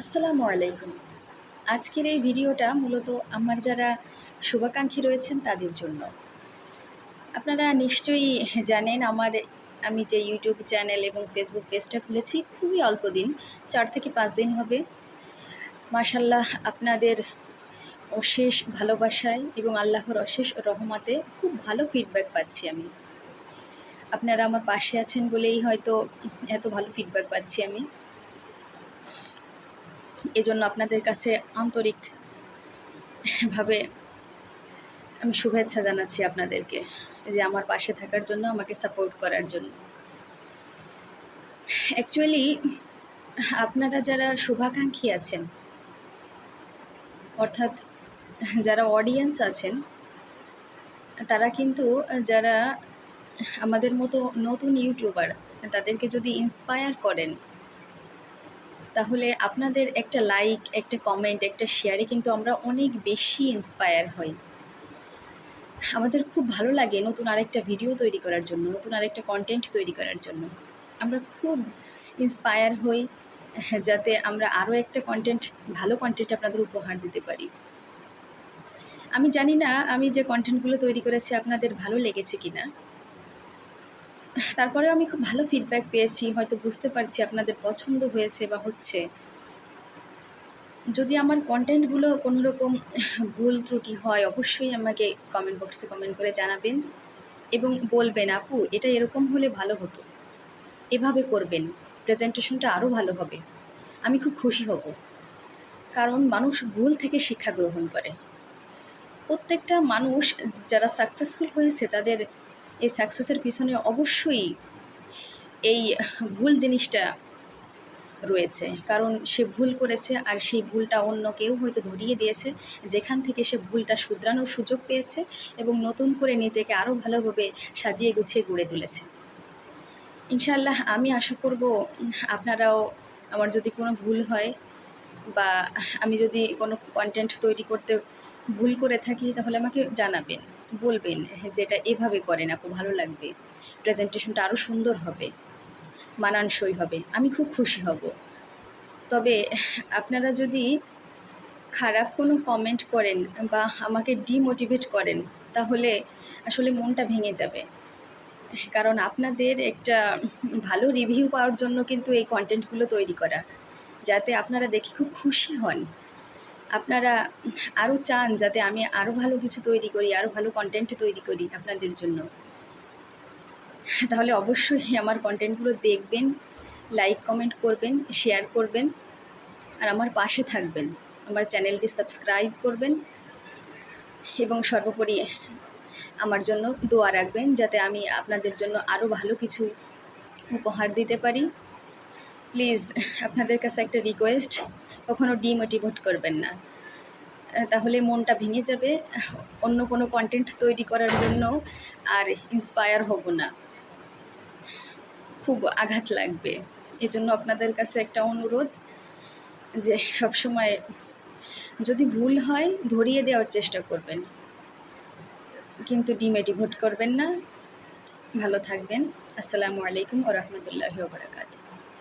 আসসালামু আলাইকুম। আজকের এই ভিডিওটা মূলত আমার যারা শুভাকাঙ্ক্ষী রয়েছেন তাদের জন্য। আপনারা নিশ্চয়ই জানেন আমার, আমি যে ইউটিউব চ্যানেল এবং ফেসবুক পেজটা খুলেছি, খুবই অল্প দিন, চার থেকে পাঁচ দিন হবে। মাশাল্লাহ আপনাদের অশেষ ভালোবাসায় এবং আল্লাহর অশেষ রহমাতে খুব ভালো ফিডব্যাক পাচ্ছি আমি। আপনারা আমার পাশে আছেন বলেই হয়তো এত ভালো ফিডব্যাক পাচ্ছি আমি। এজন্য আপনাদের কাছে আন্তরিকভাবে আমি শুভেচ্ছা জানাচ্ছি আপনাদেরকে যে আমার পাশে থাকার জন্য, আমাকে সাপোর্ট করার জন্য। অ্যাকচুয়ালি আপনারা যারা শুভাকাঙ্ক্ষী আছেন, অর্থাৎ যারা অডিয়েন্স আছেন, তারা কিন্তু যারা আমাদের মতো নতুন ইউটিউবার তাদেরকে যদি ইন্সপায়ার করেন তাহলে আপনাদের একটা লাইক একটা কমেন্ট একটা শেয়ারে কিন্তু আমরা অনেক বেশি ইন্সপায়ার হই। আমাদের খুব ভালো লাগে নতুন আরেকটা ভিডিও তৈরি করার জন্য, নতুন আরেকটা কন্টেন্ট তৈরি করার জন্য। আমরা খুব ইন্সপায়ার হই, যাতে আমরা আরও একটা কন্টেন্ট ভালো কন্টেন্ট আপনাদের উপহার দিতে পারি। আমি জানি না আমি যে কন্টেন্টগুলো তৈরি করেছি আপনাদের ভালো লেগেছে কি না তারপরেও আমি খুব ভালো ফিডব্যাক পেয়েছি, হয়তো বুঝতে পারছি আপনাদের পছন্দ হয়েছে বা হচ্ছে। যদি আমার কন্টেন্টগুলো কোনো রকম ভুল ত্রুটি হয়, অবশ্যই আমাকে কমেন্ট বক্সে কমেন্ট করে জানাবেন এবং বলবেন, আপু, এটা এরকম হলে ভালো হতো। এভাবে করবেন প্রেজেন্টেশনটা আরও ভালো হবে। আমি খুব খুশি হব। কারণ মানুষ ভুল থেকে শিক্ষা গ্রহণ করে। প্রত্যেকটা মানুষ যারা সাকসেসফুল হয়েছে, তাদের এই সাকসেসের পিছনে অবশ্যই এই ভুল জিনিসটা রয়েছে। কারণ সে ভুল করেছে আর সেই ভুলটা অন্য কেউ হয়তো ধরিয়ে দিয়েছে, যেখান থেকে সে ভুলটা শুধরানোর সুযোগ পেয়েছে এবং নতুন করে নিজেকে আরও ভালোভাবে সাজিয়ে গুছিয়ে গড়ে তুলেছে। ইনশাল্লাহ আমি আশা করব আপনারাও আমার যদি কোনো ভুল হয় বা আমি যদি কোনো কন্টেন্ট তৈরি করতে ভুল করে থাকি, তাহলে আমাকে জানাবেন, বলবেন যেটা এভাবে করেন, আপু, ভালো লাগবে। প্রেজেন্টেশনটা আরও সুন্দর হবে, মানানসই হবে, আমি খুব খুশি হব। তবে আপনারা যদি খারাপ কোনো কমেন্ট করেন বা আমাকে ডিমোটিভেট করেন, তাহলে আসলে মনটা ভেঙে যাবে। কারণ আপনাদের একটা ভালো রিভিউ পাওয়ার জন্য কিন্তু এই কন্টেন্টগুলো তৈরি করা, যাতে আপনারা দেখে খুব খুশি হন। আপনারা আরও চান যাতে আমি আরও ভালো কিছু তৈরি করি আরও ভালো কন্টেন্ট তৈরি করি আপনাদের জন্য। তাহলে অবশ্যই আমার কন্টেন্টগুলো দেখবেন লাইক কমেন্ট করবেন শেয়ার করবেন, আর আমার পাশে থাকবেন। আমার চ্যানেলটি সাবস্ক্রাইব করবেন এবং সর্বোপরি আমার জন্য দোয়া রাখবেন যাতে আমি আপনাদের জন্য আরও ভালো কিছু উপহার দিতে পারি। প্লিজ আপনাদের কাছে একটা রিকোয়েস্ট কখনো ডিমোটিভেট করবেন না। তাহলে মনটা ভেঙে যাবে। অন্য কোনো কন্টেন্ট তৈরি করার জন্য আর ইন্সপায়ার হব না। খুব আঘাত লাগবে। এজন্য আপনাদের কাছে একটা অনুরোধ যে সবসময় যদি ভুল হয় ধরিয়ে দেওয়ার চেষ্টা করবেন। কিন্তু ডিমেটিভোট করবেন না। ভালো থাকবেন। আসসালামু আলাইকুম ও রহমতুল্লাহি ওবরাকাতু